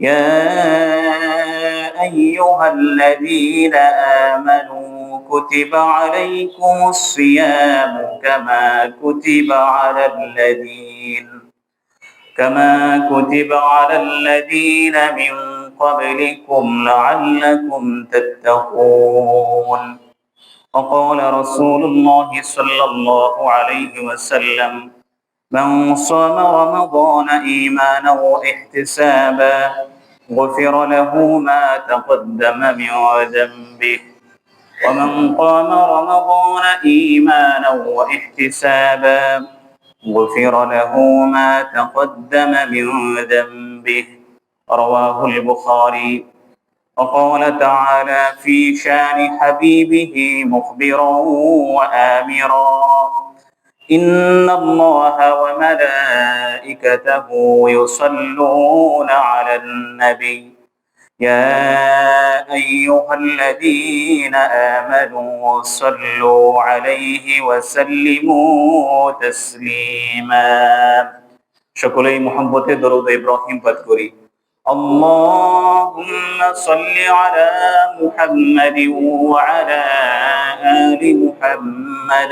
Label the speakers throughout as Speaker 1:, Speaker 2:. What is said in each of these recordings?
Speaker 1: يا أيها الذين آمنوا كتب عليكم الصيام كما كتب على الذين كما كتب على الذين من قبلكم لعلكم تتقون. وقال رسول الله صلى الله عليه وسلم من صام رمضان إيمانا واحتسابا غفر له ما تقدم من ذنبه. ومن قام رمضان إيمانا واحتسابا غفر له ما تقدم من ذنبه. رواه البخاري. وقال تعالى في شان حبيبه مخبرا وآمرا. إن الله وملائكته يصلون على النبي يا أيها الذين آمنوا صلوا عليه وسلموا تسليما সকলেই মোহাম্মতে দরুদ ইব্রাহিম পাঠ করি اللهم صل على محمد وعلى آل محمد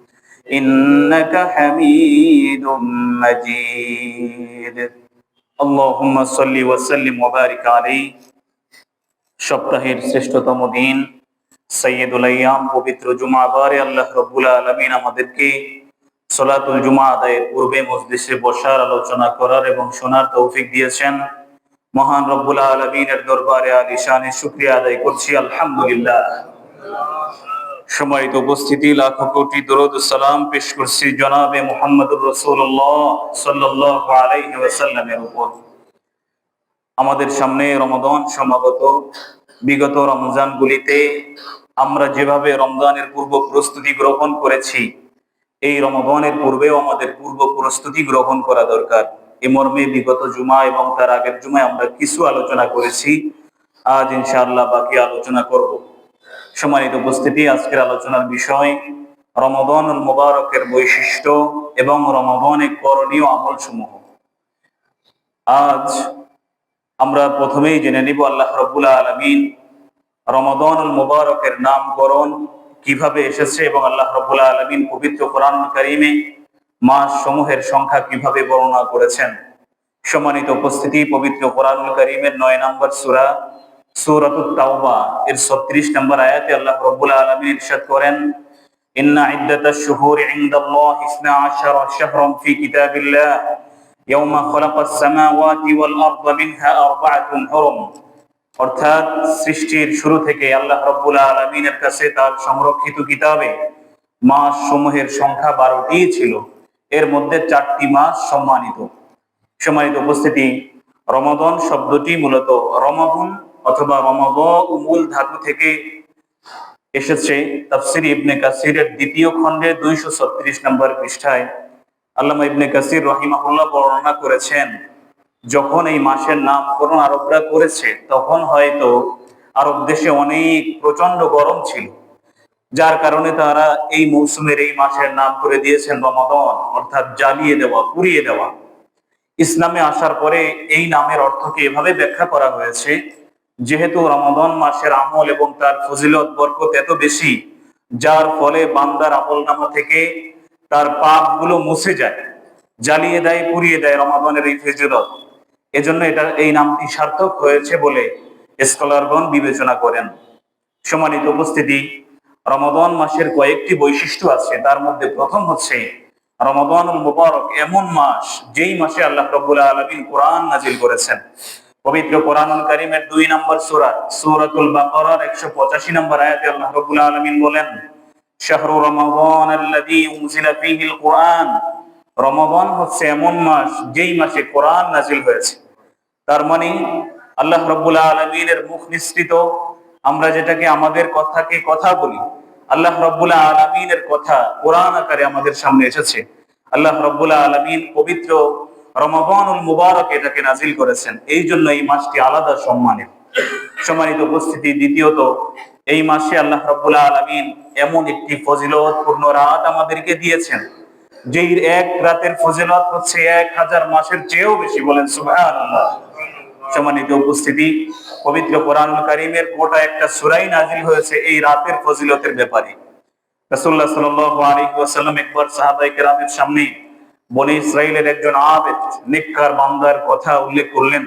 Speaker 1: إنك حميد مجيد اللهم صل وسلم وبارك عليه সপ্তাহের শ্রেষ্ঠতম দিন সৈয়দুল আয়াম পবিত্র জুমাবারে আল্লাহ রব্বুল আলমিন আমাদেরকে সলাতুল জুমা আদায়ের পূর্বে মসজিদে বসার আলোচনা করার এবং শোনার তৌফিক দিয়েছেন মহান রব্বুল আলমিনের দরবারে আলিশানে শুক্রিয়া আদায় করছি আলহামদুলিল্লাহ সময়ত উপস্থিতি, লাখো কোটি দরুদ সালাম পেশ করছি জনাবে মোহাম্মদুর রসুল্লাহ সাল্লাহ আলাইহি ওয়াসাল্লামের উপর। আমাদের সামনে রমদান সমাগত। বিগত রমজানগুলিতে আমরা যেভাবে রমজানের পূর্ব প্রস্তুতি গ্রহণ করেছি, এই রমজানের পূর্বেও আমাদের পূর্ব প্রস্তুতি গ্রহণ করা দরকার। এ মর্মে বিগত জুমা এবং তার আগের জুমায় আমরা কিছু আলোচনা করেছি। আজ ইনশাআল্লাহ বাকি আলোচনা করব। সম্মানিত উপস্থিতি, আজকের আলোচনার বিষয় রমদান মোবারকের বৈশিষ্ট্য এবং রমদানের করণীয় আমল সমূহ আজ আমরা প্রথমেই জেনে নিব আল্লাহ রবুল্লা আলমিন রমদানুল মুবারকের নামকরণ কীভাবে এসেছে এবং আল্লাহ রবুল্লা আলমিন পবিত্র কোরআন করিমে মাস সমূহের সংখ্যা কীভাবে বর্ণনা করেছেন। সম্মানিত উপস্থিতি, পবিত্র কোরআনুল করিমের নয় নম্বর সুরা আল্লাহ সৃষ্টির শুরু থেকে আল্লাহ রব্বুল আলমিনের কাছে তার সংরক্ষিত কিতাবে মাস সমূহের সংখ্যা বারোটি ছিল। এর মধ্যে চারটি মাস সম্মানিত। সম্মানিত উপস্থিতি, রমদন শব্দটি মূলত রমাগুণ অথবা রমব মূল ধাতু থেকে এসেছে তাফসির ইবনে কাসিরের দ্বিতীয় খণ্ডে দুইশো ছত্রিশ নম্বর পৃষ্ঠায়। আল্লামা ইবনে কাসির রহিমাহুল্লাহ বর্ণনা করেছেন, যখন এই মাসের নামকরণ আরবরা করেছে, তখন হয়তো আরব দেশে অনেক প্রচণ্ড গরম ছিল, যার কারণে তারা এই মৌসুমের এই মাসের নাম করে দিয়েছেন রমাদন, অর্থাৎ জ্বালিয়ে দেওয়া, পুড়িয়ে দেওয়া। ইসলামে আসার পরে এই নামের অর্থকে এভাবে ব্যাখ্যা করা হয়েছে যেহেতু রমাদন মাসের আমল এবং তার ফজিলত বরকত এত বেশি, যার ফলে বান্দার আমল নামা থেকে তার পাপগুলো মুছে যায়, জ্বালিয়ে দেয়, পুড়িয়ে দেয় রমাদনের এই ফেজরত এজন্য এটা, এই নামটি সার্থক হয়েছে বলে স্কলারগণ বিবেচনা করেন। সম্মানিত উপস্থিতি, রমাদন মাসের কয়েকটি বৈশিষ্ট্য আছে। তার মধ্যে প্রথম হচ্ছে, রমাদানুল মুবারক এমন মাস যেই মাসে আল্লাহ রব্বুল আলমিন কোরআন নাজিল করেছেন। পবিত্র কোরআনুল করিমের দুই নম্বর সুরা, সুরাতুল একশো পঁচাশি নম্বর আয়াতে আল্লাহ রব্বুল আলমিন বলেন, শাহরু কুরআন। হচ্ছে এমন মাস যেই মাসে কোরআন নাজিল হয়েছে। তার মানে আল্লাহ মুখ নিঃসৃত। আমরা যেটাকে আমাদের কথাকে কথা বলি, আল্লাহ রব্বুল আলমিনের কথা কোরআন আকারে আমাদের সামনে এসেছে। আল্লাহ রব্বুল আলমিন পবিত্র রমাবানুল মুবারক এটাকে নাজিল করেছেন। এই জন্য এই মাসটি আলাদা সম্মানের সম্মানিত উপস্থিতি দ্বিতীয়ত, এই মাসে আল্লাহ আলমিন এমন একটি ফজিলতপূর্ণ রাত আমাদেরকে দিয়েছেন এক রাতের ফজিলত হচ্ছে এক হাজার মাসের চেয়েও বেশি বলেন সম্মানিত উপস্থিতি, পবিত্র কোরআনুল কারিমের গোটা একটা সুরাই নাজিল হয়েছে এই রাতের ফজিলতের ব্যাপারে। সাল্লাল্লাহু আলাইহি ওয়াসাল্লাম একবার সাহাবায়ে কেরামের সামনে বনি ইসরাইলের একজন আবেদ, নেককার বান্দার কথা উল্লেখ করলেন।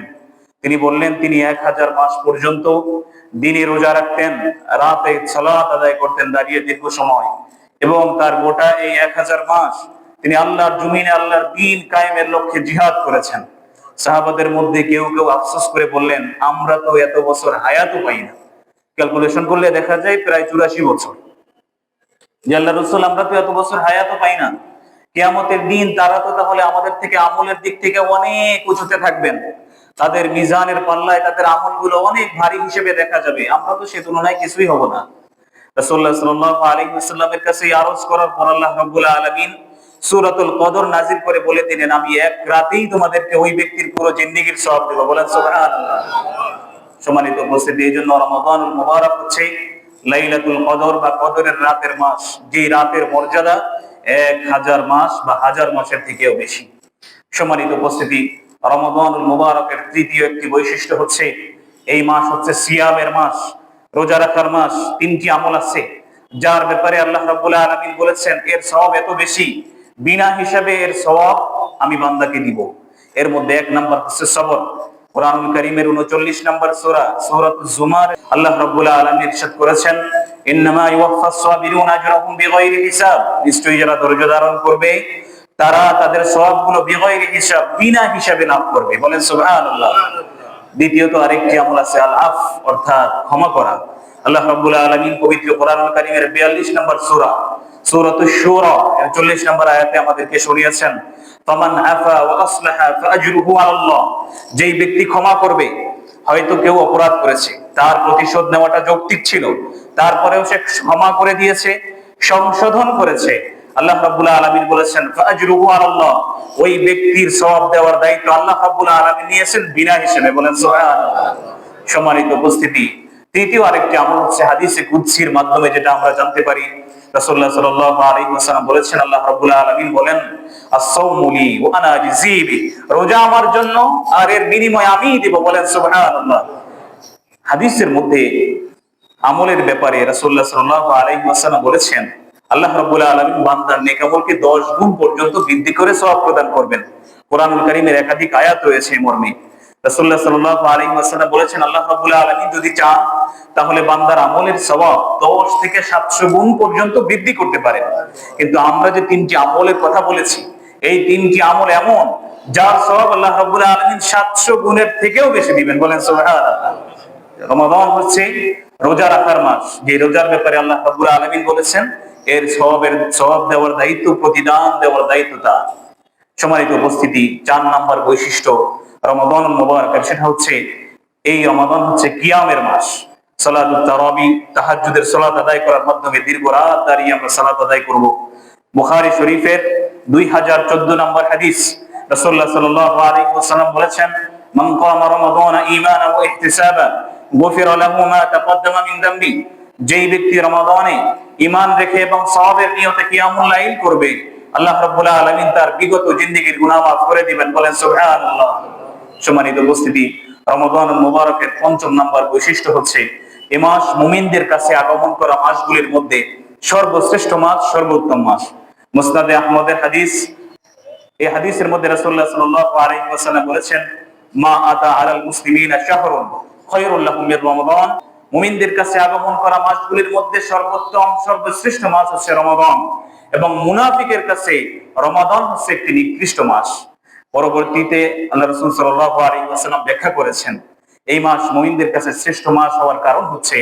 Speaker 1: তিনি বললেন, তিনি এক হাজার মাস পর্যন্ত দিনে রোজা রাখতেন, রাতে সালাত আদায় করতেন দাঁড়িয়ে দীর্ঘ সময়। এবং তার গোটা এই এক হাজার মাস তিনি আল্লাহর জমিনে আল্লাহর দিন কায়েমের লক্ষ্যে জিহাদ করেছেন। সাহাবাদের মধ্যে কেউ কেউ আফসোস করে বললেন, আমরা তো এত বছর হায়াতও পাই না। ক্যালকুলেশন করলে দেখা যায় প্রায় চুরাশি বছর। যে আল্লাহ রসুল, আমরা তো এত বছর হায়াতও পাই না। কেয়ামতের দিন তারা তো তাহলে আমাদের থেকে আমলের দিক থেকে অনেক উঁচুতে থাকবেন। তাদের মিজানের পাল্লায় তাদের আমলগুলো অনেক ভারী হিসেবে দেখা যাবে। আমরা তো সে তুলনায় কিছুই হব না। রাতের মাস। যে রাতের মর্যাদা এক হাজার মাস বা হাজার মাসের থেকেও বেশি। সম্মানিত উপস্থিতি, রমাদানুল মুবারকের তৃতীয় একটি বৈশিষ্ট্য হচ্ছে, এই মাস হচ্ছে সিয়ামের মাস, রোজা রাখার মাস, তিনটি আমল আছে। যার ব্যাপারে আল্লাহ রাব্বুল আলামিন বলেছেন, এর সওয়াব এত বেশি, বিনা হিসাবে এর সওয়াব আমি বান্দাকে দিব। এর মধ্যে এক নাম্বার হচ্ছে সবর। কোরআনুল কারীমের 39 নম্বর জুমার, আল্লাহ ইরশাদ করেছেন, ইন্নামা আজরাহুম হিসাব। নিশ্চয়ই যারা ধৈর্য ধারণ করবে, তারা তাদের সওয়াবগুলো বিগাইরি হিসাব, বিনা হিসাবে লাভ করবে। বলেন সুবহানাল্লাহ। দ্বিতীয়ত আরেকটি আমল আছে আল আফ অর্থাৎ ক্ষমা করা। আল্লাহ রাব্বুল আলামিন পবিত্র কোরআনুল কারীমের 42 নম্বর সূরা সূরাতুশ শুরা, এর 40 নম্বর আয়াতে আমাদেরকে শুনিয়েছেন আফা ওয়া আসলাহা আলাল্লাহ যেই ব্যক্তি ক্ষমা করবে, হয়তো কেউ অপরাধ করেছে, তার প্রতিশোধ নেওয়াটা যৌক্তিক ছিল, তারপরেও সে ক্ষমা করে দিয়েছে, সংশোধন করেছে। আল্লাহ রাব্বুল আলামিন বলেছেন, ফাআজরুহু আলাল্লাহ ওই ব্যক্তির সওয়াব দেওয়ার দায়িত্ব আল্লাহ রাব্বুল আলামিন নিয়েছেন বিনা হিসেবে। বলেন সুবহানাল্লাহ। সম্মানিত উপস্থিতি তৃতীয় আরেকটি আমল হচ্ছে হাদিসে কুদসির মাধ্যমে যেটা আমরা জানতে পারি। রাসূলুল্লাহ সাল্লাল্লাহু আলাইহি ওয়াসাল্লাম বলেছেন, আল্লাহ রাব্বুল আলামিন বলেন ওয়া আনা রোজা আমার জন্য আর এর বিনিময় আমিই দেব বলেন সুবহানাল্লাহ। হাদিসের মধ্যে আমলের ব্যাপারে রাসূলুল্লাহ সাল্লাল্লাহু আলাইহি ওয়াসাল্লাম বলেছেন, আল্লাহ রাব্বুল আলামিন বান্দার নেক আমলকে 10 গুণ পর্যন্ত বৃদ্ধি করে সওয়াব প্রদান করবেন। কোরআনুল কারীমের একাধিক আয়াত রয়েছে মর্মে। রাসূলুল্লাহ সাল্লাল্লাহু আলাইহি ওয়াসাল্লাম বলেছেন, আল্লাহ রাব্বুল আলামিন যদি চান, তাহলে বান্দার আমলের সওয়াব 10 থেকে 700 গুণ পর্যন্ত বৃদ্ধি করতে পারেন। কিন্তু আমরা যে তিনটি আমলের কথা বলেছি, এই তিনটি আমল এমন, যার সওয়াব আল্লাহ রাব্বুল আলামিন 700 গুণের থেকেও বেশি দিবেন। বলেন, সুবহানাল্লাহ। রমাদান হচ্ছে রোজা রাখার মাস। যে রোজার ব্যাপারে আল্লাহ রাব্বুল আলামিন বলেছেন, এর সওয়াবের, সওয়াব দেওয়ার দায়িত্ব, প্রতিদান দেওয়ার দায়িত্ব তার। সম্মানিত উপস্থিতি, চার নাম্বার বৈশিষ্ট্য রমাদান মুবারক সেটা হচ্ছে এই রমাদান হচ্ছে কিয়ামের মাস। সালাতুত তারাবি, তাহাজ্জুদের সালাত আদায় করার মাধ্যমে দীর্ঘ রাত দাঁড়িয়ে আমরা আদায় করব। বুখারী শরীফের 2014 নম্বর হাদিস, রাসূলুল্লাহ সাল্লাল্লাহু আলাইহি বলেছেন কামা রমাদান ঈমানান ওয়া ইহতিসাবান, গুফিরা লাহু মা তাকদ্দামা মিন যামবি যেই ব্যক্তি রমাদানে ঈমান রেখে এবং সওয়াবের নিয়তে কিয়ামুল লাইল করবে আল্লাহ রাব্বুল আলামিন তার বিগত জিন্দেগীর গুনাহ মাফ করে দিবেন। বলেন, সুবহানাল্লাহ। সম্মানিত উপস্থিতি রমাদান মুবারকের পঞ্চম নাম্বার বৈশিষ্ট্য হচ্ছে, এ মাস মুমিনদের কাছে আগমন করা মাসগুলির মধ্যে সর্বশ্রেষ্ঠ মাস, সর্বোত্তম মাস। মুসনাদে আহমদের হাদিস, এই হাদিসের মধ্যে রাসূলুল্লাহ সাল্লাল্লাহু আলাইহি ওয়াসাল্লাম বলেছেন, মা আতা আলাল মুসলিমিনা শাহরুন খায়রুল লাহুম মির রমাদান। মুমিনদের কাছে আগমন করা মাসগুলির মধ্যে সর্বোত্তম, সর্বশ্রেষ্ঠ মাস হচ্ছে রমাদান। এবং মুনাফিকের কাছে রমাদান হচ্ছে একটি নিকৃষ্ট মাস। পরবর্তীতে আল্লাহ রসুল ওয়াসাল্লাম ব্যাখ্যা করেছেন, এই মাস মুমিনদের কাছে শ্রেষ্ঠ মাস হওয়ার কারণ হচ্ছে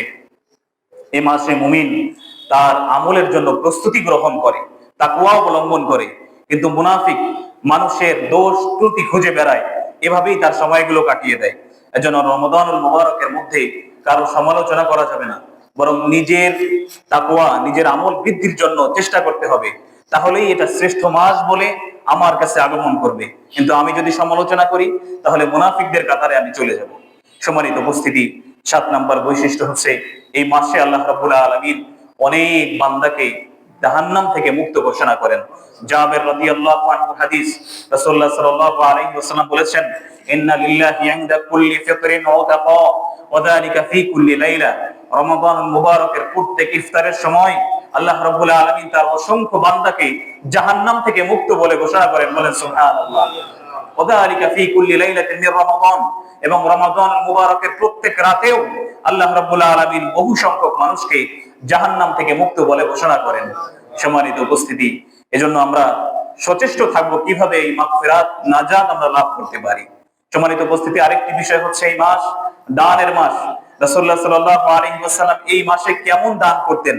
Speaker 1: এই মাসে মুমিন তার আমলের জন্য প্রস্তুতি গ্রহণ করে তাকুয়া অবলম্বন করে। কিন্তু মুনাফিক মানুষের দোষ ত্রুটি খুঁজে বেড়ায়, এভাবেই তার সময়গুলো কাটিয়ে দেয়। এজন্য রমদানুল মুবারকের মধ্যে কারও সমালোচনা করা যাবে না। বরং নিজের তাকওয়া, নিজের আমল বৃদ্ধির জন্য চেষ্টা করতে হবে। তাহলেই এটা শ্রেষ্ঠ মাস বলে আমার কাছে আগমন করবে। কিন্তু আমি যদি সমালোচনা করি, তাহলে মুনাফিকদের কাতারে আমি চলে যাব। সম্মানিত উপস্থিতি, সাত নাম্বার বৈশিষ্ট্য হচ্ছে, এই মাসে আল্লাহ রাব্বুল আলামিন অনেক বান্দাকে জাহান্নাম থেকে মুক্ত ঘোষণা করেন। জাবের রাদিয়াল্লাহু আনহু হাদিস, রাসূলুল্লাহ সাল্লাল্লাহু আলাইহি ওয়াসাল্লাম বলেছেন, ইন্না লিল্লাহি ইনদা কুল্লি ফিতরিন উতাকা ওয়া যালিকা ফি কুল্লি লাইলা। রমাদান মুবারকের প্রত্যেক ইফতারের সময় আল্লাহ রাব্বুল আলামিন তার অসংখ্য বান্দাকে জাহান্নাম থেকে মুক্ত বলে ঘোষণা করেন, বলেন, সুবহানাল্লাহ। ওয়া যালিকা ফি কুল্লি লাইলাতিন রমাদান। এবং রমাদান মুবারকের প্রত্যেক রাতেও আল্লাহ রাব্বুল বহু সংখ্যক মানুষকে জাহান্নাম থেকে মুক্ত বলে ঘোষণা করেন। সম্মানিত উপস্থিতি, এজন্য আমরা সচেষ্ট থাকব কীভাবে এই মাগফিরাত নাজাত আমরা লাভ করতে পারি। সম্মানিত উপস্থিতি আরেকটি বিষয় হচ্ছে এই মাস, দানের মাস। রাসূলুল্লাহ সাল্লাল্লাহু আলাইহি ওয়াসাল্লাম এই মাসে কেমন দান করতেন?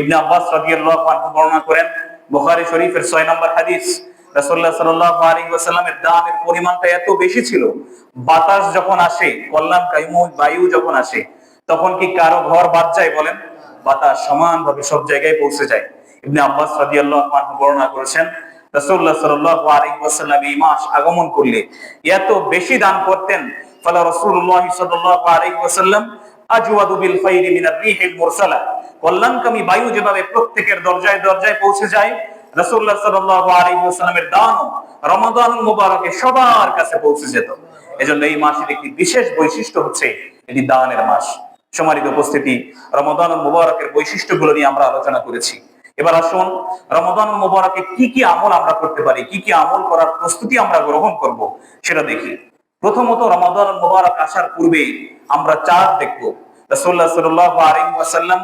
Speaker 1: ইবনে আব্বাস রাদিয়াল্লাহু আনহু বর্ণনা করেন, বুখারী শরীফের 6 নম্বর হাদিস, রাসূলুল্লাহ সাল্লাল্লাহু আলাইহি ওয়াসাল্লামের দানের পরিমাণটা এত বেশি ছিল, বাতাস যখন আসে বায়ু যখন আসে, তখন কি কারও ঘর বাদ যায় বলেন? বাতাস সমানভাবে সব জায়গায় পৌঁছে যায়। ইবনে আব্বাস রাদিয়াল্লাহু আনহু বর্ণনা করেছেন, রাসূলুল্লাহ সাল্লাল্লাহু আলাইহি ওয়াসাল্লাম এই মাস আগমন করলে এত বেশি দান করতেন, ফালা রাসূলুল্লাহ সাল্লাল্লাহু আলাইহি ওয়াসাল্লাম আজওয়াদু বিল খাইরি মিনার রিহিল মুরসালা। কল্যাণকামী বায়ু যেভাবে প্রত্যেকের দরজায় দরজায় পৌঁছে যায়, রাসূলুল্লাহ সাল্লাল্লাহু আলাইহি ওয়াসাল্লামের দানও রমাদান মুবারকে সবার কাছে পৌঁছে যেত। এজন্য এই মাসের একটি বিশেষ বৈশিষ্ট্য হচ্ছে এটি দানের মাস। উপস্থিতি, রমাদান মুবারকের বৈশিষ্ট্যগুলো নিয়ে আমরা আলোচনা করেছি। এবার আসুন, রমাদান মুবারকে কি কি আমল আমরা করতে পারি, কি কি আমল করার প্রস্তুতি আমরা গ্রহণ করব, সেটা দেখি। প্রথমত রমাদান মুবারক আসার পূর্বে আমরা চাঁদ দেখব। রাসূলুল্লাহ সাল্লাল্লাহু আলাইহি ওয়াসাল্লাম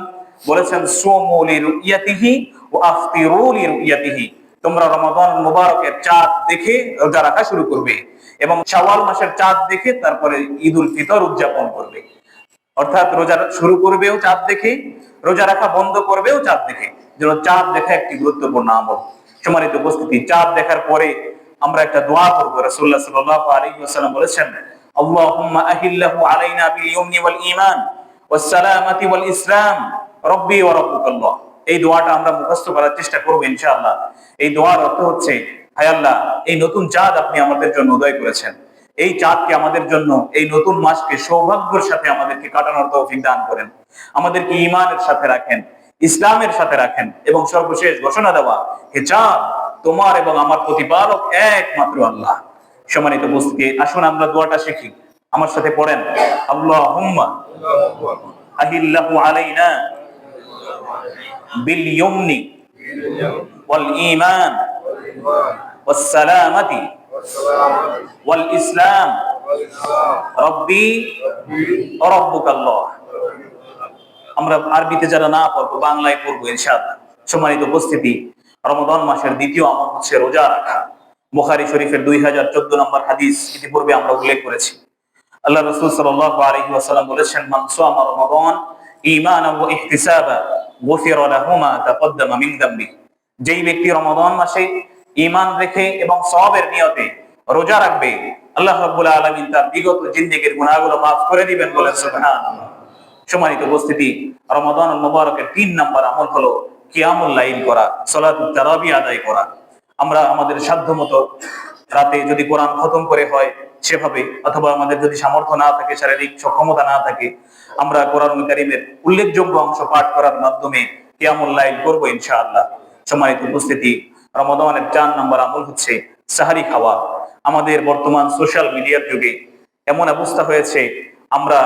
Speaker 1: বলেছেন, সুমু ওয়া আফতিরু তোমরা রমাদান মুবারকের চাঁদ দেখে রোজা রাখা শুরু করবে এবং শাওয়াল মাসের চাঁদ দেখে তারপরে ঈদ উল ফিতর উদযাপন করবে। অর্থাৎ রোজা শুরু করবেও চাঁদ দেখে, রোজা রাখা বন্ধ করবেও চাঁদ দেখে। যেন চাঁদ দেখা একটি গুরুত্বপূর্ণ আমল। সম্মানিত উপস্থিতি, চাঁদ দেখার পরে আমরা একটা দোয়া করব, রাসূলুল্লাহ সাল্লাল্লাহু আলাইহি ওয়াসাল্লাম বলেছেন, আল্লাহুম্মা আহিল্লাহু আলাইনা বিল ইয়ুমনি ওয়াল ঈমান ওয়াস সালামাতি রাব্বুকাল্লাহ। এই দোয়াটা আমরা মুখস্থ করার চেষ্টা করব ইনশাআল্লাহ। এই দোয়ার অর্থ হচ্ছে, হায় আল্লাহ, এই নতুন চাঁদ আপনি আমাদের জন্য উদয় করেছেন। এই চাঁদকে আমাদের জন্য, এই নতুন মাসকে সৌভাগ্যের সাথে আমাদেরকে কাটানোর তৌফিক দান করেন। আমাদেরকে ইমানের সাথে রাখেন। ইসলামের সাথে রাখেন এবং সর্বশেষ ঘোষণা দেওয়া হে চাঁদ তোমার এবং আমার প্রতিপালক একমাত্র আল্লাহ। সম্মানিত উপস্থিতি, আসুন আমরা দোয়াটা শিখি। আমার সাথে পড়েন আল্লাহ আহিল্লাহু আলাইনা বিল ইয়ুমনি ওয়াল ঈমান ওয়াস সালামাতি ওয়াল ইসলাম। রব্বি ওয়া রাব্বুকাল্লাহ। আমরা আরবিতে যারা না পড়ব, বাংলায় পড়ব ইনশাআল্লাহ। সম্মানিত উপস্থিতি রমদান মাসের দ্বিতীয় আমল হচ্ছে রোজা রাখা। বুখারী শরীফের দুই হাজার চোদ্দ নম্বর হাদিস ইতিপূর্বে আমরা উল্লেখ করেছি। আল্লাহ রসুল আলাইহি ওয়াসাল্লাম বলেছেন, মান সামা রমাদান ওয়া ইহতিসাবা গুফিরা মিন যামবি যেই ব্যক্তি রমাদান মাসে ঈমান রেখে এবং সওয়াবের নিয়তে রোজা রাখবে, আল্লাহ রাব্বুল আলামিন তার বিগত জিন্দেগীর গুনাহগুলো মাফ করে দিবেন বলে সুবহানাল্লাহ। সম্মানিত উপস্থিতি, রমাদান মুবারকের তিন নাম্বার আমল হলো কিয়ামুল লাইল করা সালাতুত তারাবি আদায় করা। আমরা আমাদের সাধ্যমতো রাতে যদি কোরআন খতম করে হয় সেভাবে, অথবা আমাদের যদি সামর্থ্য না থাকে, শারীরিক সক্ষমতা না থাকে, আমরা কোরআন কারিমের উল্লেখযোগ্য অংশ পাঠ করার মাধ্যমে কিয়ামুল লাইল করব ইনশাআল্লাহ। সম্মানিত উপস্থিতি, রমাদানের চার নাম্বার আমল হচ্ছে সাহারি খাওয়া। আমাদের বর্তমান সোশ্যাল মিডিয়ার যুগে এমন অবস্থা হয়েছে আমরা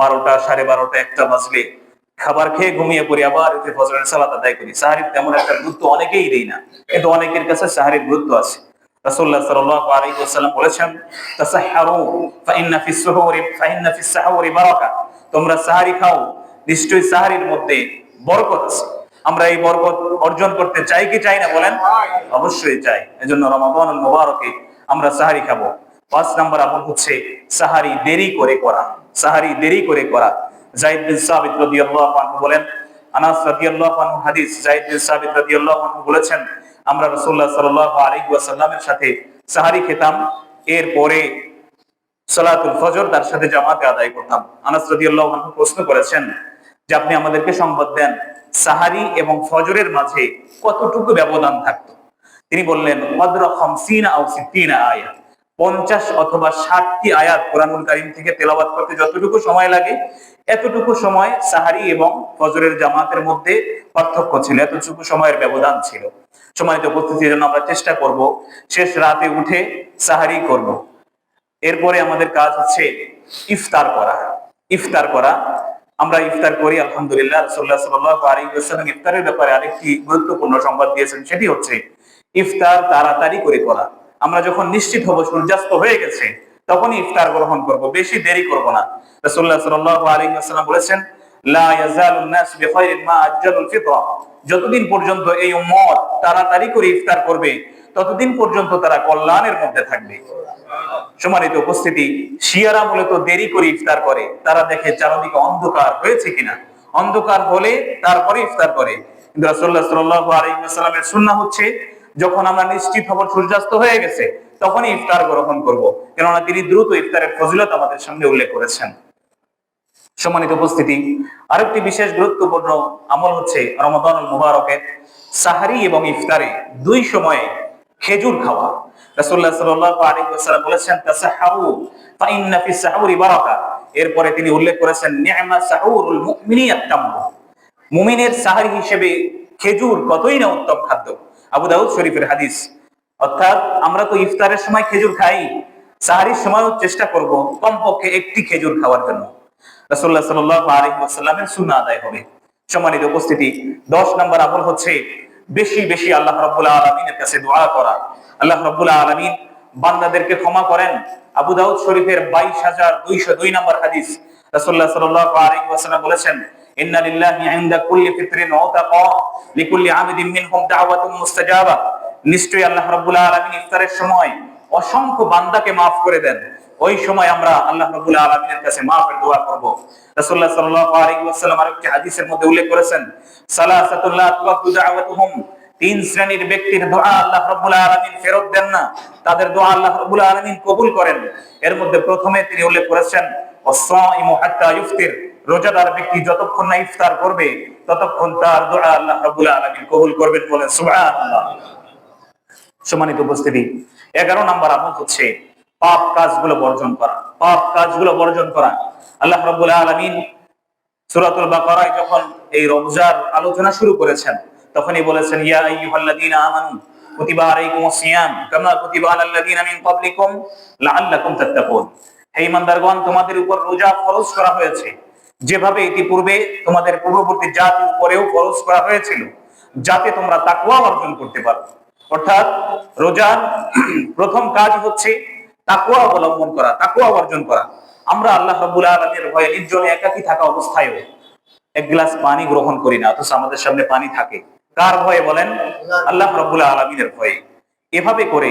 Speaker 1: বারোটা, সাড়ে বারোটা, একটা বাজলে খাবার খেয়ে ঘুমিয়ে পড়ি, আবার এতে ফজরের সালাত আদায় করি। সাহারির তেমন একটা গুরুত্ব অনেকেই দেই না, কিন্তু অনেকের কাছে সাহারির গুরুত্ব আছে। তোমরা খাও, নিশ্চয়ই সাহারির মধ্যে বরকত আমরা এই বরকত অর্জন করতে চাই কি চাই না বলেন? অবশ্যই চাই। আমরা সাহারি খাব। পাঁচ নাম্বার আমল হচ্ছে সাহারি দেরি করে করা, সাহারি দেরি করে করা। জাইদ বিন সাবিত রাদিয়াল্লাহু আনহু বলেন, আনাস রাদিয়াল্লাহু আনহু হাদিস বিন সাবিত রাদিয়াল্লাহু আনহু বলেছেন, আমরা রাসূলুল্লাহ সাল্লাল্লাহু আলাইহি ওয়াসাল্লামের সাথে সাহারি খেতাম সালাতুল ফজর তার সাথে জামাতে আদায় করতাম। আনাস রাদিয়াল্লাহু আনহু প্রশ্ন করেছেন যে আপনি আমাদেরকে সংবাদ দেন, সাহারি এবং ফজরের মাঝে কতটুকু ব্যবধান থাকতো? তিনি বললেন কদর খামসিনা আও পঞ্চাশ অথবা ষাটটি আয়াত কোরআনুল কারিম থেকে তেলাবাদ করতে যতটুকু সময় লাগে, এতটুকু সময় সাহারি এবং ফজরের জামাতের মধ্যে পার্থক্য ছিল, এতটুকু সময়ের ব্যবধান ছিল। সময়তে উপস্থিতির জন্য আমরা চেষ্টা করব, শেষ রাতে উঠে সাহারি করব। এরপরে আমাদের কাজ হচ্ছে ইফতার করা। ইফতার করা, আমরা ইফতার করি, আলহামদুলিল্লাহ রসুল্লাহ সাল্লাহ আলিম ইফতারের ব্যাপারে আরেকটি গুরুত্বপূর্ণ সংবাদ দিয়েছেন, সেটি হচ্ছে ইফতার তাড়াতাড়ি করে করা। আমরা যখন নিশ্চিত হব সূর্যাস্ত হয়ে গেছে, তখনই ইফতার গ্রহণ করব, বেশি দেরি করব না। রসুল্লাহ সাল্লাহ আলী আসসালাম বলেছেন, লা ইয়াজালুন নাস বিখাইরিন মা আজ্জালুল ফিতরা। যতদিন পর্যন্ত এই উম্মত তাড়াতাড়ি করে ইফতার করবে, ততদিন পর্যন্ত তারা কল্যাণের মধ্যে থাকবে। সম্মানিত উপস্থিতি, শিয়ারা মূলত দেরি করে ইফতার করে। তারা দেখে চারদিকে অন্ধকার হয়েছে কিনা। অন্ধকার হলে তারপরে ইফতার করে। কিন্তু রাসূলুল্লাহ সাল্লাল্লাহু আলাইহি ওয়াসাল্লামের সুন্নাহ হচ্ছে যখন আমরা নিশ্চিত হব সূর্যাস্ত হয়ে গেছে, তখনই ইফতার গ্রহণ করব। কেননা তিনি দ্রুত ইফতারের ফজিলত আমাদের সামনে উল্লেখ করেছেন। সম্মানিত উপস্থিতি, আরেকটি বিশেষ গুরুত্বপূর্ণ আমল হচ্ছে রমাদানুল মুবারকের সাহারি এবং ইফতারে দুই সময়ে খেজুর খাওয়া। রাসূলুল্লাহ সাল্লাল্লাহু আলাইহি ওয়াসাল্লাম বলেছেন, তাসাহহু ফাইন্না ফিস সাহুরি বারাকা। এরপরে তিনি উল্লেখ করেছেন, নি'মা সাহুরুল মুমিনি আত-তামর মুমিনের সাহারি হিসেবে খেজুর কতই না উত্তম খাদ্য। আবু দাউদ শরীফের হাদিস। অর্থাৎ আমরা তো ইফতারের সময় খেজুর খাই, সাহারির সময়ও চেষ্টা করব কমপক্ষে একটি খেজুর খাওয়ার জন্য। রাসূলুল্লাহ সাল্লাল্লাহু আলাইহি ওয়াসাল্লামের সুন্নাহ আদায় হবে। সম্মানিত উপস্থিতি 10 নম্বর আমল হচ্ছে বেশি বেশি আল্লাহ রাব্বুল আলামিনের কাছে দোয়া করা। আল্লাহ রাব্বুল আলামিন বান্দাদেরকে ক্ষমা করেন। আবু দাউদ শরীফের 22202 নম্বর হাদিস রাসূলুল্লাহ সাল্লাল্লাহু আলাইহি ওয়াসাল্লাম বলেছেন ইন্না লিল্লাহি ইনদা কুল্লি ফিতরিন উতাকা লিকুল্লি আমিদিন মিনহুম দাওয়াতুন মুস্তাজাবা। নিশ্চয়ই আল্লাহ রাব্বুল আলামিন ইফতারের সময় অসংখ্য বান্দাকে maaf করে দেন। ওই সময় আমরা আল্লাহ রাব্বুল আলামিনের কাছে মাফের দোয়া করব। রাসূলুল্লাহ সাল্লাল্লাহু আলাইহি ওয়াসাল্লাম আরেকটি হাদিসের মধ্যে উল্লেখ করেছেন সালাসাতুল্লাহ তুরাদ্দু দাওয়াতুহুম। তিন শ্রেণির ব্যক্তির দোয়া আল্লাহ রাব্বুল আলামিন ফেরত দেন না। তাদের দোয়া আল্লাহ রাব্বুল আলামিন কবুল করেন। এর মধ্যে প্রথমে তিনি উল্লেখ করেছেন ওয়াসাইমু হাত্তা ইফতির রোজাদার ব্যক্তি যতক্ষণ না ইফতার করবে, ততক্ষণ তার দোয়া আল্লাহ রাব্বুল আলামিন কবুল করবেন বলেন, সুবহানাল্লাহ। সম্মানিত উপস্থিতি, এগারো নাম্বার আমল হচ্ছে পাপ কাজগুলো বর্জন করা, পাপ কাজগুলো বর্জন করা। আল্লাহ রাব্বুল আলামিন সূরাতুল বাকারায় যখন এই রমজান আলোচনা শুরু করেছেন, তখনই বলেছেন, ইয়া আইয়ুহাল্লাযীনা আমানু, কুতিবা আলাইকুমুস সিয়াম, কামা কুতিবা আলাল লাযীনা মিন ক্বাবলিকুম লাআল্লাকুম তাত্তাকুন। হে ঈমানদারগণ, তোমাদের উপর রোজা ফরজ করা হয়েছে। যেভাবে ইতিপূর্বে তোমাদের পূর্ববর্তী জাতির উপরেও ফরজ করা হয়েছিল, যাতে তোমরা তাকওয়া অর্জন করতে পারো। অর্থাৎ রোজার প্রথম কাজ হচ্ছে তাকুয়া অবলম্বন করা তাকুয়া অর্জন করা। আমরা আল্লাহ রাব্বুল আলামিনের ভয়ে নির্জনে একাকী থাকা অবস্থায়ও এক গ্লাস পানি গ্রহণ করি না, অথচ আমাদের সামনে পানি থাকে। কার ভয়ে বলেন? আল্লাহ রাব্বুল আলামিনের ভয়ে। এভাবে করে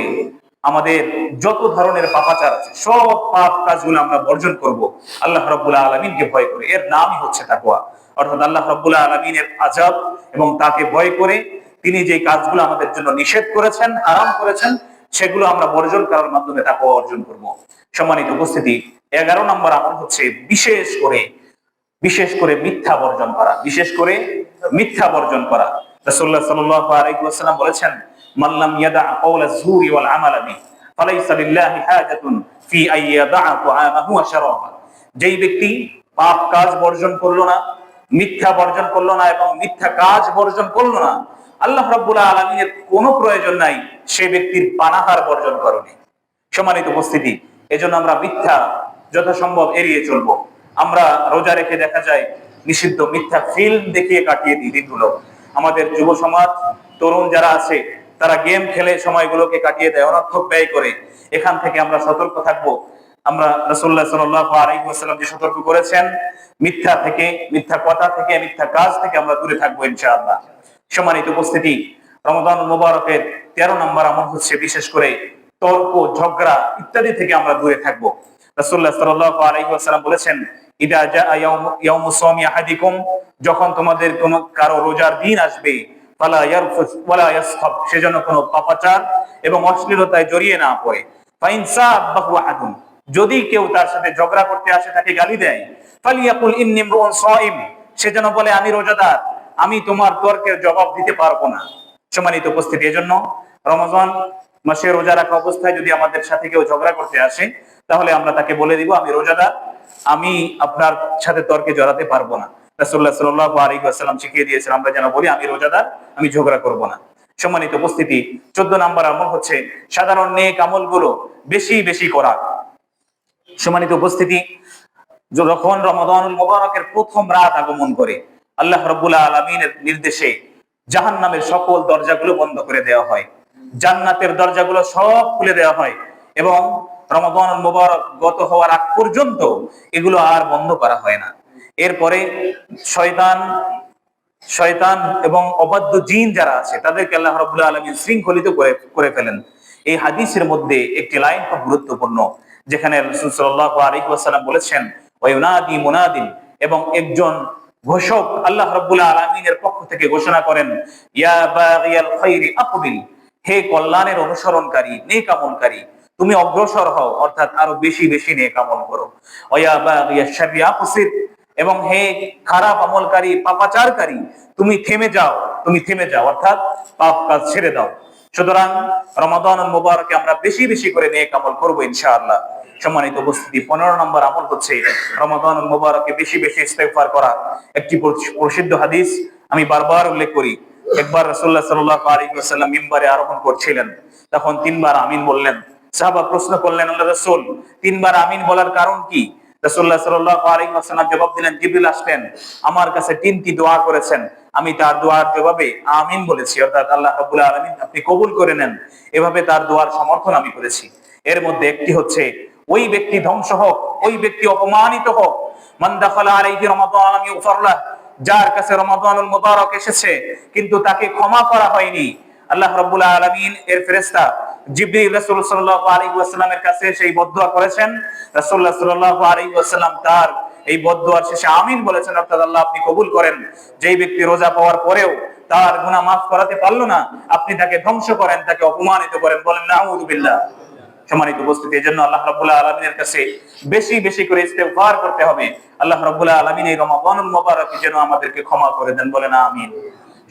Speaker 1: আমাদের যত ধরনের পাপাচার আছে, সব পাপ কাজগুলো আমরা বর্জন করব। আল্লাহ রাব্বুল আলামিনকে ভয় করে। এর নামই হচ্ছে তাকওয়া। অর্থাৎ আল্লাহ রাব্বুল আলামিনের আযাব এবং তাকে ভয় করে তিনি যে কাজগুলো আমাদের জন্য নিষেধ করেছেন আরাম করেছেন, সেগুলো আমরা বর্জন করার মাধ্যমে তাকওয়া অর্জন করব। সম্মানিত উপস্থিতি, এগারো নম্বর আমল হচ্ছে বিশেষ করে বিশেষ করে মিথ্যা বর্জন করা। বিশেষ করে মিথ্যা বর্জন করা। রাসূলুল্লাহ সাল্লাল্লাহু আলাইহি বলেছেন মাল্লাম ইয়াদা কাওলা যুরি ওয়াল যেই ব্যক্তি পাপ কাজ বর্জন করল না, মিথ্যা বর্জন করল না এবং মিথ্যা কাজ বর্জন করল না, আল্লাহ কোনো প্রয়োজন নাই, সে ব্যক্তির পানাহার বর্জন করণে সম্মানিত উপস্থিতি, এজন্য আমরা মিথ্যা যথাসম্ভব এড়িয়ে চলবো। আমরা রোজা রেখে দেখা যায়, নিষিদ্ধ মিথ্যা ফিল্ম দেখিয়ে কাটিয়ে দিই দিনগুলো। আমাদের যুব সমাজ তরুণ যারা আছে তারা গেম খেলে সময়গুলোকে কাটিয়ে দেয়, অনর্থক ব্যয় করে। এখান থেকে আমরা সতর্ক থাকব। আমরা আলাইহি ওয়াসাল্লাম যে সতর্ক করেছেন, মিথ্যা থেকে, মিথ্যা কথা থেকে, মিথ্যা কাজ থেকে আমরা দূরে থাকব ইনশাআল্লাহ। সম্মানিত উপস্থিতি, রমজান মুবারকের তেরো নম্বর আমল হচ্ছে বিশেষ করে তর্ক, ঝগড়া ইত্যাদি থেকে আমরা দূরে থাকব। রাসূলুল্লাহ সাল্লাল্লাহু আলাইহি বলেছেন, ইদা যখন তোমাদের কোন কারও রোজার দিন আসবে ইয়াসখাব সেজন্য কোনো পাপাচার এবং অশ্লীলতায় জড়িয়ে না পড়ে। যদি কেউ তার সাথে ঝগড়া করতে আসে, তাকে গালি দেয়। সে যেন বলে, আমি রোজাদার, আমি তোমার তর্কের জবাব দিতে পারব না। সম্মানিত উপস্থিতি, এজন্য রমজান মাসে রোজা রাখা অবস্থায় যদি আমাদের সাথে কেউ ঝগড়া করতে আসে, তাহলে আমরা তাকে বলে দিব, আমি রোজাদার, আমি আপনার সাথে তর্কে জড়াতে পারব না। রাসূলুল্লাহ সাল্লাল্লাহু আলাইহি ওয়াসাল্লাম শিখিয়ে দিয়েছেন, আমরা যেন বলি আমি রোজাদার, আমি ঝগড়া করব না। সম্মানিত উপস্থিতি, চোদ্দ নাম্বার আমল হচ্ছে সাধারণ নেক আমলগুলো বেশি বেশি করা। সম্মানিত উপস্থিতি, যখন রমাদানুল মোবারকের প্রথম রাত আগমন করে, আল্লাহ রব্বুল আলমিনের নির্দেশে জাহান নামের সকল দরজাগুলো বন্ধ করে দেওয়া হয়। জান্নাতের দরজাগুলো সব খুলে দেওয়া হয় এবং রমাদানুল মোবারক গত হওয়ার আগ পর্যন্ত এগুলো আর বন্ধ করা হয় না। এরপরে শয়তান শয়তান এবং অবাধ্য জিন যারা আছে, তাদেরকে আল্লাহ রবুল্লাহ আলমিন শৃঙ্খলিত করে ফেলেন। এই হাদিসের মধ্যে একটি লাইন খুব গুরুত্বপূর্ণ, যেখানে রসুল সাল্লাহ আলাইহি ওয়াসাল্লাম বলেছেন, ওয়ুনাদি মুনাদিন এবং একজন ঘোষক আল্লাহ রব্বুল্লাহ আলমিনের পক্ষ থেকে ঘোষণা করেন, ইয়া হে কল্যাণের অনুসরণকারী নে কামনকারী তুমি অগ্রসর হও, অর্থাৎ আরও বেশি বেশি নেক আমল করো শাররি আকসির এবং হে খারাপ আমলকারী, পাপাচারকারী, তুমি থেমে যাও, তুমি থেমে যাও, অর্থাৎ পাপ কাজ ছেড়ে দাও। সুতরাং রমাদান মুবারকে আমরা বেশি বেশি করে নেক আমল করব ইনশাআল্লাহ। সম্মানিত উপস্থিতি, পনেরো নম্বর আমল হচ্ছে রমাদান মুবারকে বেশি বেশি ইস্তেগফার করা। একটি প্রসিদ্ধ হাদিস, আমি বারবার উল্লেখ করি, একবার রাসূলুল্লাহ সাল্লাল্লাহু আলাইহি ওয়াসাল্লাম মিম্বারে আরোহণ করছিলেন। তখন তিনবার আমিন বললেন। সাহাবা প্রশ্ন করলেন আল্লাহ রাসূল, তিনবার আমিন বলার কারণ কি? রাসূলুল্লাহ সাল্লাল্লাহু আলাইহি ওয়াসাল্লাম জবাব দিলেন, জিবরিল আসলেন, আমার কাছে তিনটি দোয়া করেছেন। আমি তার দোয়ার জবাবে আমিন বলেছি, অর্থাৎ আল্লাহ রাব্বুল আলামিন আপনি কবুল করে নেন। এভাবে তার দোয়ার সমর্থন আমি করেছি। এর মধ্যে একটি হচ্ছে, ওই ব্যক্তি ধ্বংস হোক, ওই ব্যক্তি অপমানিত হোক, মান দাখালা আলাইহি রমাদান যার কাছে রমাদানুল মুবারক এসেছে, কিন্তু তাকে ক্ষমা করা হয়নি। আল্লাহ রাব্বুল আলামিন এর ফেরেশতা রাসূল সাল্লাল্লাহু আলাইহি ওয়াসাল্লামের কাছে সেই করেছেন। রাসূলুল্লাহ সাল্লাল্লাহু আলাইহি ওয়াসাল্লাম তার এই শেষে আমিন বলেছেন, অর্থাৎ আল্লাহ আপনি কবুল করেন। যেই ব্যক্তি রোজা পাওয়ার পরেও তার গুনাহ মাফ করাতে পারল না, আপনি তাকে ধ্বংস করেন, তাকে অপমানিত করেন, বলেন, নাউযু বিল্লাহ। সম্মানিত উপস্থিতি, এজন্য আল্লাহ রাব্বুল আলামিনের কাছে বেশি বেশি করে ইস্তেগফার করতে হবে। আল্লাহ রাব্বুল আলামিন এই রমাদানুল মুবারকে যেন আমাদেরকে ক্ষমা করে দেন, বলেন, আমিন।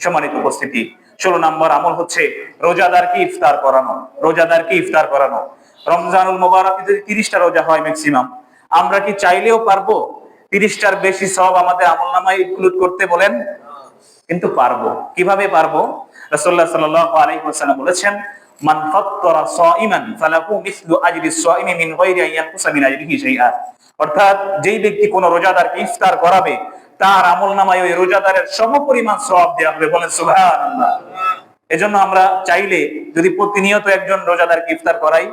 Speaker 1: সম্মানিত উপস্থিতি ষোলো নম্বর আমল হচ্ছে রোজাদারকে ইফতার করানো, রোজাদারকে ইফতার করানো। রমজানুল মোবারকে যদি তিরিশটা রোজা হয় ম্যাক্সিমাম আমরা কি চাইলেও পারব? তিরিশটার বেশি সব আমাদের আমল নামায় ইনক্লুড করতে বলেন? কিন্তু পারব। কীভাবে পারব? রাসূলুল্লাহ সাল্লাল্লাহু আলাইহি বলেছেন অর্থাৎ যেই ব্যক্তি কোন রোজাদারকে ইফতার করাবে তার আমল নামায় ওই রোজাদারের সমপরিমাণ সব দেওয়া হবে বলেন, সুবহানাল্লাহ। এজন্য আমরা চাইলে যদি প্রতিনিয়ত একজন রোজাদার ইফতার করাই,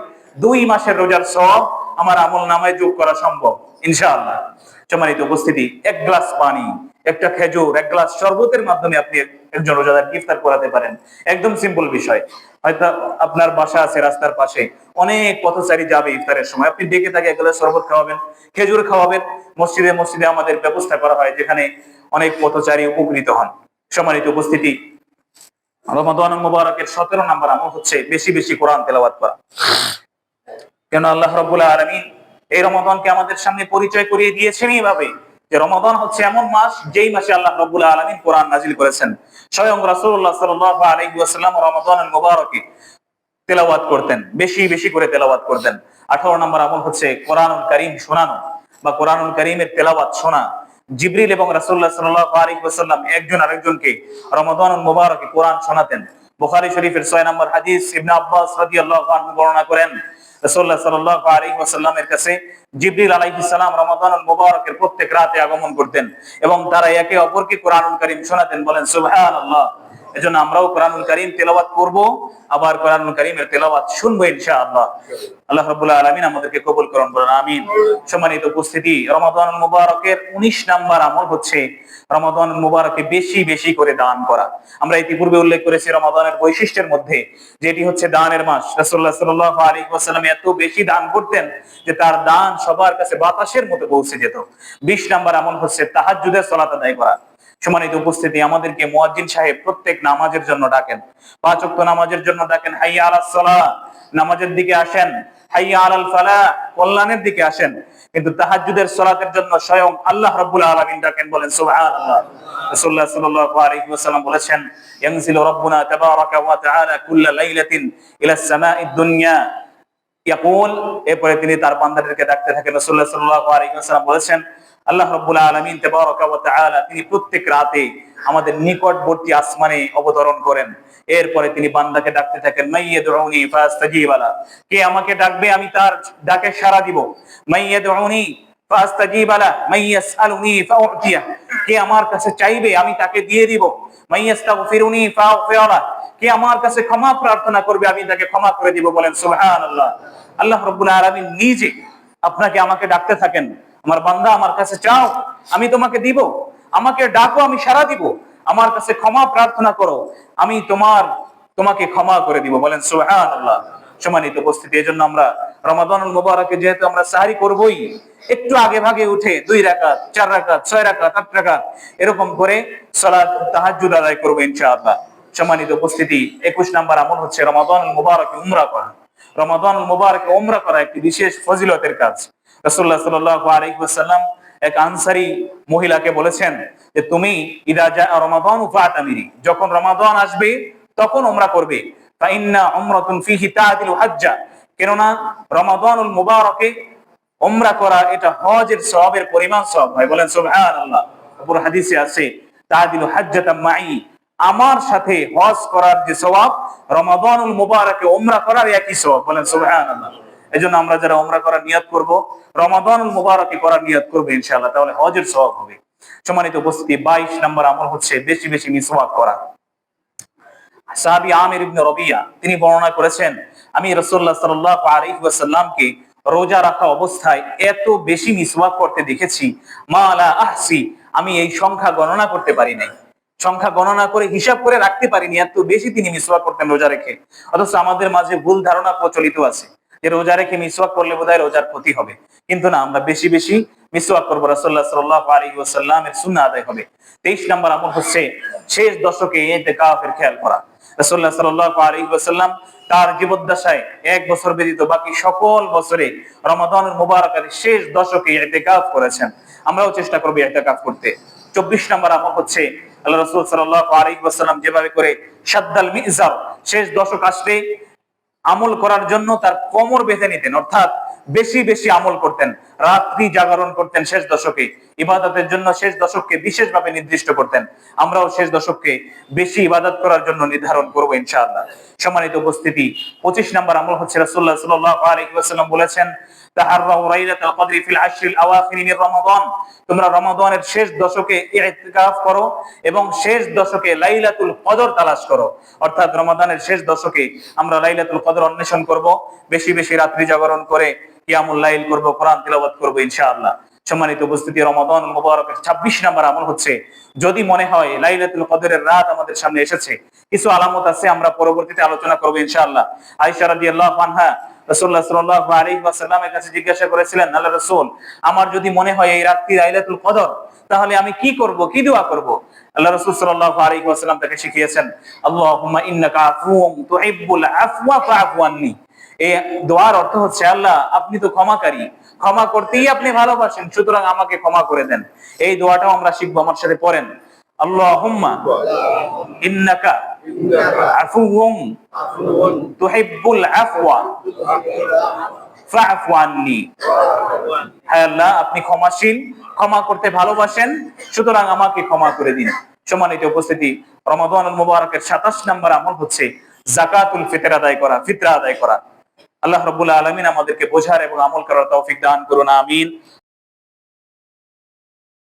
Speaker 1: দুই মাসের রোজার সব আমার আমল নামায় যোগ করা সম্ভব, ইনশাআল্লাহ। সম্মানিত উপস্থিতি, এক গ্লাস পানি, একটা খেজুর, এক গ্লাস শরবতের মাধ্যমে আপনি একজন রোজাদার ইফতার করাতে পারেন। একদম সিম্পল বিষয়। হয়তো আপনার বাসা আছে রাস্তার পাশে, অনেক পথচারী যাবে ইফতারের সময়। আপনি ডেকে তাকে এক শরবত খাওয়াবেন, খেজুর খাওয়াবেন, মসজিদে মসজিদে আমাদের ব্যবস্থা করা হয় যেখানে অনেক পথচারী উপকৃত হন। সম্মানিত উপস্থিতি, রমাদান মুবারকের সতেরো নাম্বার আমল হচ্ছে বেশি বেশি কোরআন তেলাওয়াত করা। কেন আল্লাহ রাব্বুল আলামিন এই রমাদানকে আমাদের সামনে পরিচয় করিয়ে দিয়েছেন এইভাবে যে রমাদান হচ্ছে এমন মাস যেই মাসে আল্লাহ রাব্বুল আলামিন কোরআন নাজিল করেছেন। স্বয়ং সাল্লাল্লাহু আলাইহি ওয়াসাল্লাম মুবারকে তেলাওয়াত করতেন, বেশি বেশি করে তেলাওয়াত করতেন। আঠারো নম্বর আমল হচ্ছে কোরআনুল করিম শোনানো বা কোরআনুল করিমের তেলাওয়াত শোনা। জিবরিল এবং রাসূলুল্লাহ সাল্লাল্লাহু আলাইহি ওয়াসাল্লাম একজন আরেকজনকে রমাদান মুবারকে কোরআন শোনাতেন। বুখারী শরীফের 6 নম্বর হাদিস ইবনে আব্বাস রাদিয়াল্লাহু আনহু বর্ণনা করেন, রাসূলুল্লাহ সাল্লাল্লাহু আলাইহি ওয়াসাল্লামের কাছে জিবরিল আলাইহিস সালাম রমাদানুল মুবারকের প্রত্যেক রাতে আগমন করতেন এবং তারা একে অপরকে কোরআনুল করিম শোনাতেন, বলেন, সুবহানাল্লাহ। এজন্য আমরাও কোরআনুল করিম তেলাওয়াত করব, আবার কোরআনুল করিমের তেলাওয়াত শুনব ইনশাআল্লাহ। আল্লাহ রাব্বুল আলামিন আমাদেরকে কবুল করুন বলেন, আমিন। সম্মানিত উপস্থিতি, রমাদানুল মুবারকের 19 নাম্বার আমল হচ্ছে রমাদানুল মুবারকে বেশি বেশি করে দান করা। আমরা ইতিপূর্বে উল্লেখ করেছি রমাদানের বৈশিষ্ট্যের মধ্যে, যেটি হচ্ছে দানের মাস। রাসূলুল্লাহ সাল্লাল্লাহু আলাইহি ওয়াসাল্লাম এত বেশি দান করতেন যে তার দান সবার কাছে বাতাসের মতো পৌঁছে যেত। 20 নাম্বার আমল হচ্ছে তাহাজ্জুদের সালাত আদায় করা। সম্মানিত উপস্থিতি, আমাদেরকে মুয়াজ্জিন সাহেব প্রত্যেক নামাজের জন্য ডাকেন। পাঁচ ওয়াক্ত নামাজের জন্য ডাকেন, হাইয়া আলাস সালাহ নামাজের দিকে আসেন, হাইয়া আলাল ফালাহ কল্যাণের দিকে আসেন। কিন্তু তাহাজ্জুদের সালাতের জন্য স্বয়ং আল্লাহ রাব্বুল আলামিন ডাকেন, বলেন, সুবহানাল্লাহ। রাসূলুল্লাহ সাল্লাল্লাহু আলাইহি ওয়াসাল্লাম বলেছেন, ইয়ানজিলু রাব্বুনা তাবারাকা ওয়া তাআলা কুল্লা লাইলাতিন ইলা সামাঈদ দুনিয়া ইয়াকুল, এরপরে তিনি তার বান্দাদেরকে ডাকতে থাকেন। রাসূলুল্লাহ সাল্লাল্লাহু আলাইহি ওয়াসাল্লাম বলেছেন, আল্লাহ রাব্বুল আলামিন তাবারাকা ওয়া তাআলা তিনি প্রত্যেক রাতে আমাদের নিকটবর্তী আসমানে অবতরণ করেন। এরপরে তিনি বান্দাকে ডাকতে থাকেন মাইয়াদউনি কে আমাকে ডাকবে, আমি তার ডাকে সাড়া দিব। মাইয়াদউনি ফাস্তাজিবালা। মাইয়াসআলুনি ফাউতিয়া। কে আমার কাছে চাইবে, আমি তাকে দিয়ে দিব। মাইয়াস্তাগফিরুনি ফাগফিরা কে আমার কাছে ক্ষমা প্রার্থনা করবে, আমি তাকে ক্ষমা করে দিব বলেন, সুবহানাল্লাহ। আল্লাহ রাব্বুল আলামিন নিজে আপনাকে আমাকে ডাকতে থাকেন। আমার বান্দা আমার কাছে চাও, আমি তোমাকে দিব। আমাকে ডাকো, আমি সারা দিব। আমার কাছে ক্ষমা প্রার্থনা করো, আমি তোমার, তোমাকে ক্ষমা করে দিব বলেন, সুবহানাল্লাহ। সম্মানিত উপস্থিতি, এজন্য আমরা রমাদানুল মুবারকে যেহেতু আমরা সাহারি করবই, একটু আগে ভাগে উঠে দুই রাকাত, চার রাকাত, ছয় রাকাত, আট রাকাত, এরকম করে সালাত, তাহাজ্জুদ আদায় করব ইনশাআল্লাহ। সম্মানিত উপস্থিতি। একুশ নাম্বার আমল হচ্ছে রমাদানুল মুবারকে উমরা করা। রমাদানুল মুবারকে উমরা করা একটি বিশেষ ফজিলতের কাজ। রাসূলুল্লাহ সাল্লাল্লাহু আলাইহি ওয়াসাল্লাম এক আনসারী মহিলাকে বলেছেন যে, তুমি ইদা জা রমাদান ফাতামিরি। যখন রমাদান আসবে, তখন ওমরা করবে। ফাইন্না উমরাতুন ফিহি তাআদিলু হাজ্জা। কেননা রমাদানুল মুবারকে উমরা করা এটা হজের সওয়াবের পরিমাণ সওয়াব। ভাই বলেন, সুবহানাল্লাহ। পুরো হাদিসে আছে তাআদিলু হাজ্জাতাম মাই আমার সাথে হজ করার যে সওয়াব, রমাদানুল মুবারকে উমরা করার একই সওয়াব। বলেন, সুবহানাল্লাহ। এজন্য আমরা যারা উমরা করার নিয়ত করব, রমাদানুল মুবারকে করার নিয়ত করব ইনশাআল্লাহ, তাহলে হজের সওয়াব হবে। সম্মানিত উপস্থিতি 22 নম্বর আমল হচ্ছে বেশি বেশি মিসওয়াক করা। সাহাবী আমির ইবনে রবিয়া, তিনি বর্ণনা করেছেন, আমি রাসূলুল্লাহ সাল্লাল্লাহু আলাইহি ওয়াসাল্লামকে রোজা রাখা অবস্থায় এত বেশি মিসওয়াক করতে দেখেছি, মা লা আহসি, আমি এই সংখ্যা গণনা করতে পারি নাই। সংখ্যা গণনা করে হিসাব করে রাখতে পারিনি, এত বেশি তিনি মিসওয়াক করতেন রোজা রেখে। অথচ আমাদের মাঝে ভুল ধারণা প্রচলিত আছে যে রোজা রেখে মিসওয়াক করলে বোধহয় রোজার ক্ষতি হবে। কিন্তু না, আমরা বেশি বেশি মিসওয়াক করব। রাসূলুল্লাহ সাল্লাল্লাহু আলাইহি ওয়াসাল্লামের সুন্নাহ আদায় হবে। 23 নম্বর আমল হচ্ছে শেষ দশকে ইতিকাফের খেয়াল করা। রাসূলুল্লাহ সাল্লাল্লাহু আলাইহি ওয়াসাল্লাম তার জীবদ্দশায় এক বছর ব্যতীত বাকি সকল বছরে রমাদানের মুবারকের শেষ দশকে ইতিকাফ করেছেন। আমরাও চেষ্টা করব ইতিকাফ করতে। 24 নম্বর আমল হচ্ছে আল্লাহ যেভাবে করে মিজার শেষ দশক আসলে আমল করার জন্য তার কোমর বেঁধে নিতেন, অর্থাৎ বেশি বেশি আমল করতেন, রাত্রি জাগরণ করতেন শেষ দশকে, ইবাদতের জন্য শেষ দশককে বিশেষভাবে নির্দিষ্ট করতেন। আমরাও শেষ দশককে বেশি ইবাদত করার জন্য নির্ধারণ করব ইনশাআল্লাহ। সম্মানিত উপস্থিতি, পঁচিশ নম্বর আমল হচ্ছে আলাইহি ওয়াসাল্লাম বলেছেন তাহাররাউ রাইলাতাল কদরি ফিল আশরিল আওয়াখির মিন রমাদান। তোমরা রমাদানের শেষ দশকে ইতিকাফ করো এবং শেষ দশকে লাইলাতুল কদর তালাশ করো। অর্থাৎ রমাদানের শেষ দশকে আমরা লাইলাতুল কদর অন্বেষণ করব। বেশি বেশি রাত্রি জাগরণ করে কিয়ামুল লাইল করব, কোরআন তেলাওয়াত করব ইনশাআল্লাহ। সম্মানিত উপস্থিতি, রমাদান মুবারকের 26 নম্বর আমল হচ্ছে, যদি মনে হয় লাইলাতুল কদরের রাত আমাদের সামনে এসেছে, কিছু আলামত আছে, আমরা পরবর্তীতে আলোচনা করব ইনশাআল্লাহ। আয়েশা রাদিয়াল্লাহু আনহা, রাসূলুল্লাহ সাল্লাল্লাহু আলাইহি ওয়াসাল্লামের কাছে জিজ্ঞাসা করেছিলেন, আল্লাহ রাসূল, আমার যদি মনে হয় এই রাতটি লাইলাতুল কদর, তাহলে আমি কি করব, কি দোয়া করব? আল্লাহ রাসূল সাল্লাল্লাহু আলাইহি ওয়াসাল্লাম তাকে শিখিয়েছেন, আল্লাহুম্মা ইন্নাকা আফুউম তুহিব্বুল আফওয়া ফাআফু আন্নি। এই দোয়ার অর্থ হচ্ছে, আল্লাহ, আপনি তো ক্ষমাকারী। ক্ষমা করতেই আপনি ভালোবাসেন, সুতরাং আমাকে ক্ষমা করে দেন। এই দোয়াটাও আমরা শিখব আমার সাথে পড়েন। আপনি ক্ষমাশীল, ক্ষমা করতে ভালোবাসেন, সুতরাং আমাকে ক্ষমা করে দিন। সম্মানিত উপস্থিতি, রমাদানুল মুবারকের 27 নম্বর আমল হচ্ছে, জাকাতুল ফিতর আদায় করা, ফিতরা আদায় করা। আল্লাহ রবুল্লা আলমিন আমাদেরকে বোঝার এবং আমল করার তৌফিক দান করুন আমিন।